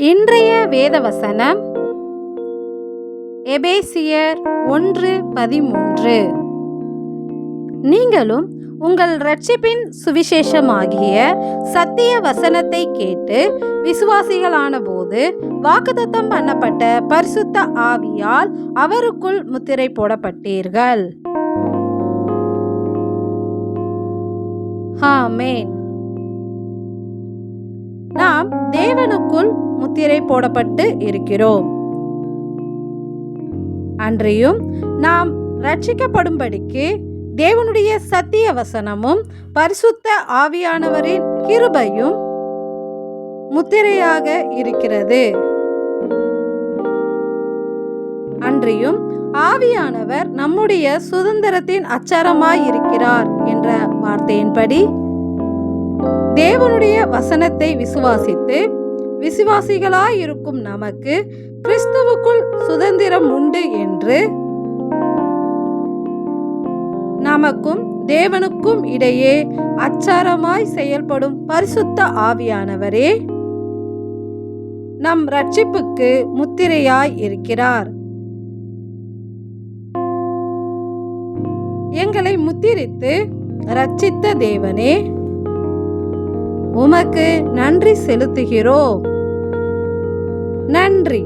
இன்றைய வேதவசனம் எபேசியர் ஒன்று பதிமூன்று. நீங்களும் உங்கள் ரட்சிப்பின் சுவிசேஷமாகிய சத்திய வசனத்தை கேட்டு விசுவாசிகளான போது வாக்குதத்தம் பண்ணப்பட்ட பரிசுத்த ஆவியால் அவருக்குள் முத்திரை போடப்பட்டீர்கள். ஆமென். நாம் தேவனுக்குள் முத்திரை போடப்பட்டு இருக்கிறோம். அன்றியும் நாம் ரட்சிக்கப்படும்படிக்கு தேவனுடைய சத்திய வசனமும் பரிசுத்த ஆவியானவரின் கிருபையும் முத்திரையாக இருக்கிறது. அன்றியும் ஆவியானவர் நம்முடைய சுதந்திரத்தின் அச்சாரமாய் இருக்கிறார் என்ற வார்த்தையின்படி தேவனுடைய வசனத்தை விசுவாசித்து விசுவாசிகளாயிருக்கும் நமக்கு கிறிஸ்துவுக்குள் சுதந்திரம் உண்டு என்று நமக்கும் தேவனுக்கும் இடையே அச்சாரமாய் செயல்படும் பரிசுத்த ஆவியானவரே நம் ரட்சிப்புக்கு முத்திரையாய் இருக்கிறார். எங்களை முத்திரித்து ரட்சித்த தேவனே உமக்கு நன்றி செலுத்துகிறோம். நன்றி.